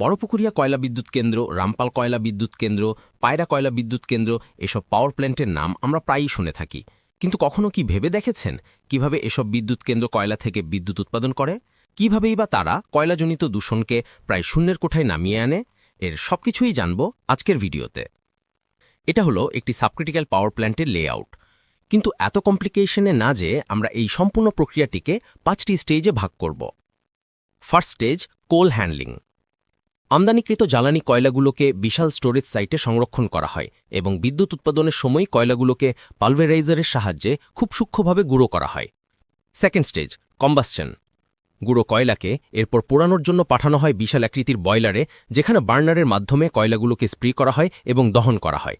বড়পুকুরিয়া কয়লা বিদ্যুৎ কেন্দ্র, রামপাল কয়লা বিদ্যুৎ কেন্দ্র, পায়রা কয়লা বিদ্যুৎ কেন্দ্র, এসব পাওয়ার প্ল্যান্টের নাম আমরা প্রায়ই শুনে থাকি। কিন্তু কখনো কি ভেবে দেখেছেন কীভাবে এসব বিদ্যুৎ কেন্দ্র কয়লা থেকে বিদ্যুৎ উৎপাদন করে? কিভাবেই বা তারা কয়লাজনিত দূষণকে প্রায় শূন্যের কোঠায় নামিয়ে আনে? এর সবকিছুই জানব আজকের ভিডিওতে। এটা হলো একটি সাবক্রিটিক্যাল পাওয়ার প্ল্যান্টের লেআউট কিন্তু এত কমপ্লিকেশনে না যে আমরা এই সম্পূর্ণ প্রক্রিয়াটিকে পাঁচটি স্টেজে ভাগ করব। ফার্স্ট স্টেজ কোল হ্যান্ডলিং আমদানিকৃত জ্বালানি কয়লাগুলোকে বিশাল স্টোরেজ সাইটে সংরক্ষণ করা হয় এবং বিদ্যুৎ উৎপাদনের সময় কয়লাগুলোকে পালভেরাইজারের সাহায্যে খুব সূক্ষ্মভাবে গুঁড়ো করা হয়। সেকেন্ড স্টেজ কম্বাসশন গুঁড়ো কয়লাকে এরপর পোড়ানোর জন্য পাঠানো হয় বিশাল আকৃতির বয়লারে, যেখানে বার্নারের মাধ্যমে কয়লাগুলোকে স্প্রে করা হয় এবং দহন করা হয়।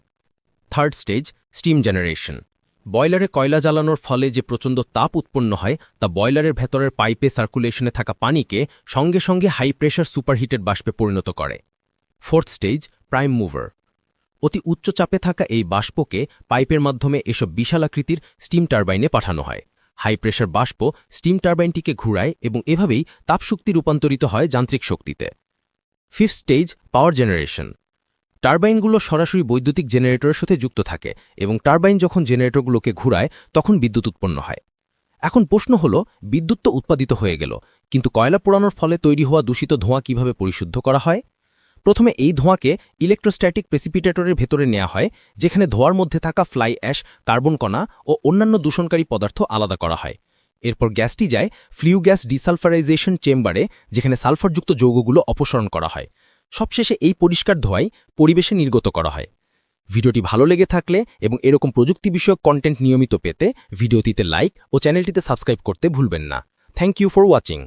Third stage, steam generation. বয়লারে কয়লা জ্বালানোর ফলে যে প্রচণ্ড তাপ উৎপন্ন হয়, তা বয়লারের ভেতরের পাইপে সার্কুলেশনে থাকা পানিকে সঙ্গে সঙ্গে হাই প্রেশার সুপারহিটেড বাষ্পে পরিণত করে। ফোর্থ স্টেজ প্রাইম মুভার অতি উচ্চ চাপে থাকা এই বাষ্পকে পাইপের মাধ্যমে এসব বিশাল আকৃতির স্টিম টারবাইনে পাঠানো হয়। হাই প্রেশার বাষ্প স্টিম টারবাইনটিকে ঘুরায় এবং এভাবেই তাপশক্তি রূপান্তরিত হয় যান্ত্রিক শক্তিতে। ফিফথ স্টেজ পাওয়ার জেনারেশন টারবাইনগুলো সরাসরি বৈদ্যুতিক জেনারেটরের সাথে যুক্ত থাকে এবং টারবাইন যখন জেনারেটরগুলোকে ঘুরায়, তখন বিদ্যুৎ উৎপন্ন হয়। এখন প্রশ্ন হল, বিদ্যুৎ তো উৎপাদিত হয়ে গেল, কিন্তু কয়লা পোড়ানোর ফলে তৈরি হওয়া দূষিত ধোঁয়া কীভাবে পরিশুদ্ধ করা হয়? প্রথমে এই ধোঁয়াকে ইলেকট্রোস্ট্যাটিক প্রেসিপিটেটরের ভেতরে নেওয়া হয়, যেখানে ধোঁয়ার মধ্যে থাকা ফ্লাই অ্যাশ কার্বন কণা ও অন্যান্য দূষণকারী পদার্থ আলাদা করা হয়। এরপর গ্যাসটি যায় ফ্লিউ গ্যাস ডিসালফারাইজেশন চেম্বারে যেখানে সালফারযুক্ত যৌগগুলো অপসারণ করা হয়। সবশেষে এই পরিষ্কার ধোয়াই পরিবেশে নির্গত করা হয়। ভিডিওটি ভালো লেগে থাকলে এবং এরকম প্রযুক্তি বিষয়ক কন্টেন্ট নিয়মিত পেতে ভিডিওটিতে লাইক ও চ্যানেলটিতে সাবস্ক্রাইব করতে ভুলবেন না। Thank you for watching